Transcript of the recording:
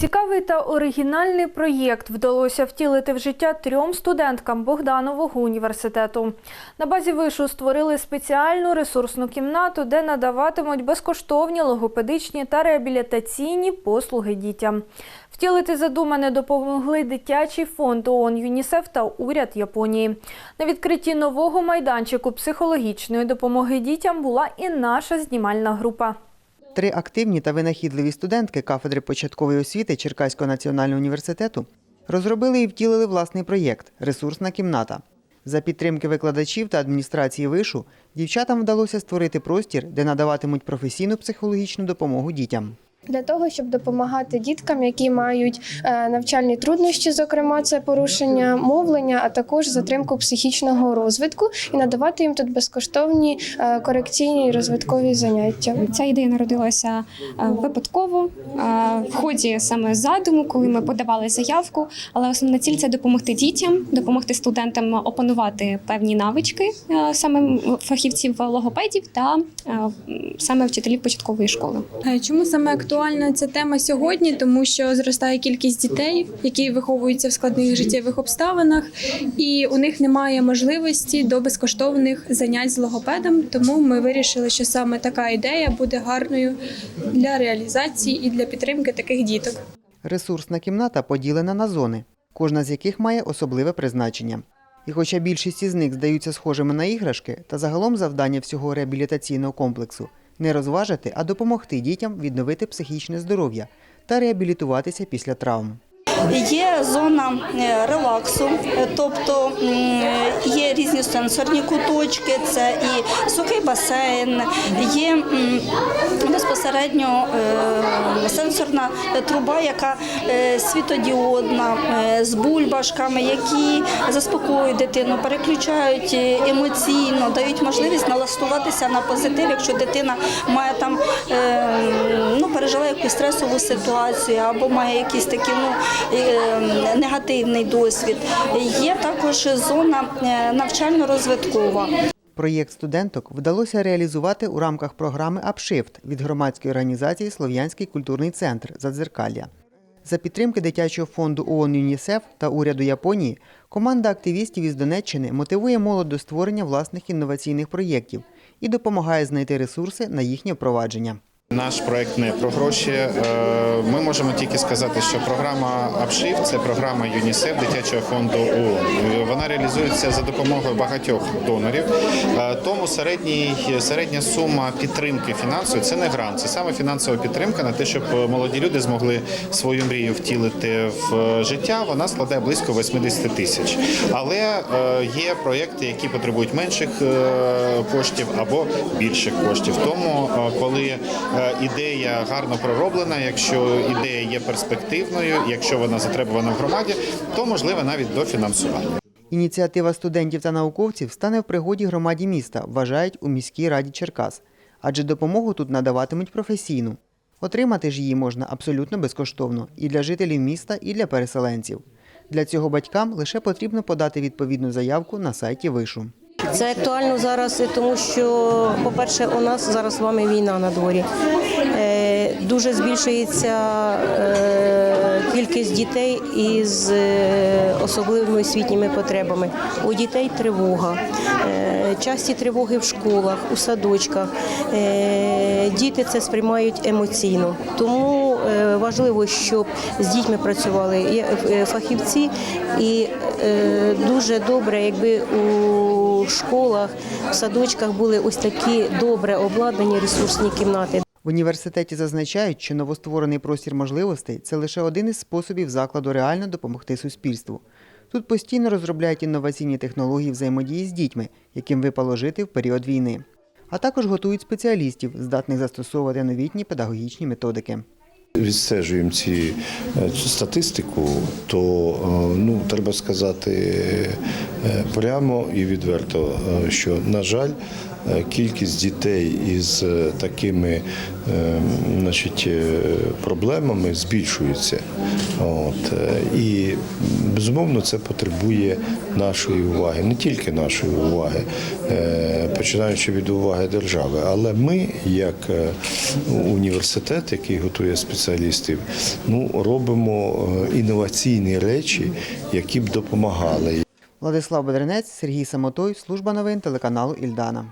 Цікавий та оригінальний проєкт вдалося втілити в життя трьом студенткам Богданового університету. На базі вишу створили спеціальну ресурсну кімнату, де надаватимуть безкоштовні логопедичні та реабілітаційні послуги дітям. Втілити задумане допомогли дитячий фонд ООН ЮНІСЕФ та уряд Японії. На відкритті нового майданчику психологічної допомоги дітям була і наша знімальна група. Три активні та винахідливі студентки кафедри початкової освіти Черкаського національного університету розробили і втілили власний проєкт Ресурсна кімната. За підтримки викладачів та адміністрації вишу дівчатам вдалося створити простір, де надаватимуть професійну психологічну допомогу дітям. Для того, щоб допомагати діткам, які мають е, навчальні труднощі, зокрема це порушення мовлення, а також затримку психічного розвитку, і надавати їм тут безкоштовні е, корекційні і розвиткові заняття. Ця ідея народилася е, випадково в ході саме задуму, коли ми подавали заявку. Але основна ціль це допомогти дітям, допомогти студентам опанувати певні навички саме фахівців логопедів та саме вчителів початкової школи. Чому саме актуальна ця тема сьогодні? Тому що зростає кількість дітей, які виховуються в складних життєвих обставинах, і у них немає можливості до безкоштовних занять з логопедом. Тому ми вирішили, що саме така ідея буде гарною для реалізації і для підтримки таких діток. Ресурсна кімната поділена на зони, кожна з яких має особливе призначення. І хоча більшість із них здаються схожими на іграшки, та загалом завдання всього реабілітаційного комплексу не розважити, а допомогти дітям відновити психічне здоров'я та реабілітуватися після травм. Є зона е, релаксу, е, тобто є різні сенсорні куточки, це і сухий басейн, є безпосередньо е, сенсорна труба, яка е, світодіодна, е, з бульбашками, які заспокоюють дитину, переключають емоційно, дають можливість налаштуватися на позитив, якщо дитина має там ну, пережила якусь стресову ситуацію або має якісь такі ну, негативний досвід. Є також зона навчально-розвиткова. Проєкт студенток вдалося реалізувати у рамках програми «Апшифт» від громадської організації Слов'янський культурний центр Задзеркалля. За підтримки дитячого фонду ООН ЮНІСЕФ та уряду Японії команда активістів із Донеччини мотивує молодь до створення власних інноваційних проєктів і допомагає знайти ресурси на їхнє впровадження. Наш проект не про гроші. Е, Ми можемо тільки сказати, що програма «Апшив» – це програма ЮНІСЕФ дитячого фонду ООН. Вона реалізується за допомогою багатьох донорів. Е, Тому середній, середня сума підтримки фінансової це не грант, це саме фінансова підтримка на те, щоб молоді люди змогли свою мрію втілити в життя. Вона складає близько 80 тисяч. Але е, є проєкти, які потребують менших е, коштів або більших коштів. Тому, е, коли е, ідея гарно пророблена, якщо ідея є перспективною, якщо вона затребувана в громаді, то можливе навіть дофінансування. Ініціатива студентів та науковців стане в пригоді громаді міста, вважають у міській раді Черкас, адже допомогу тут надаватимуть професійну. Отримати ж її можна абсолютно безкоштовно і для жителів міста, і для переселенців. Для цього батькам лише потрібно подати відповідну заявку на сайті вишу. Це актуально зараз, тому що, по-перше, у нас зараз з вами війна на дворі. Е, Дуже збільшується е, кількість дітей із е, особливими освітніми потребами. У дітей тривога, часті тривоги в школах, у садочках. Діти це сприймають емоційно. Тому важливо, щоб з дітьми працювали е, фахівці, і е, дуже добре, якби у школах, в садочках були ось такі добре обладнані ресурсні кімнати. В університеті зазначають, що новостворений простір можливостей це лише один із способів закладу реально допомогти суспільству. Тут постійно розробляють інноваційні технології взаємодії з дітьми, яким випало жити в період війни. А також готують спеціалістів, здатних застосовувати новітні педагогічні методики. Відстежуємо ці, е, статистику, то е, ну, треба сказати е, прямо і відверто, що, на жаль, кількість дітей із е, такими е, значить, е, проблемами збільшується. От. е, І безумовно це потребує нашої уваги, не тільки нашої уваги, е, починаючи від уваги держави, але ми, як е, університет, який готує спеціалістів, ну робимо е, інноваційні речі, які б допомагали. Владислав Бедренець, Сергій Самотой, служба новин телеканалу Ільдана.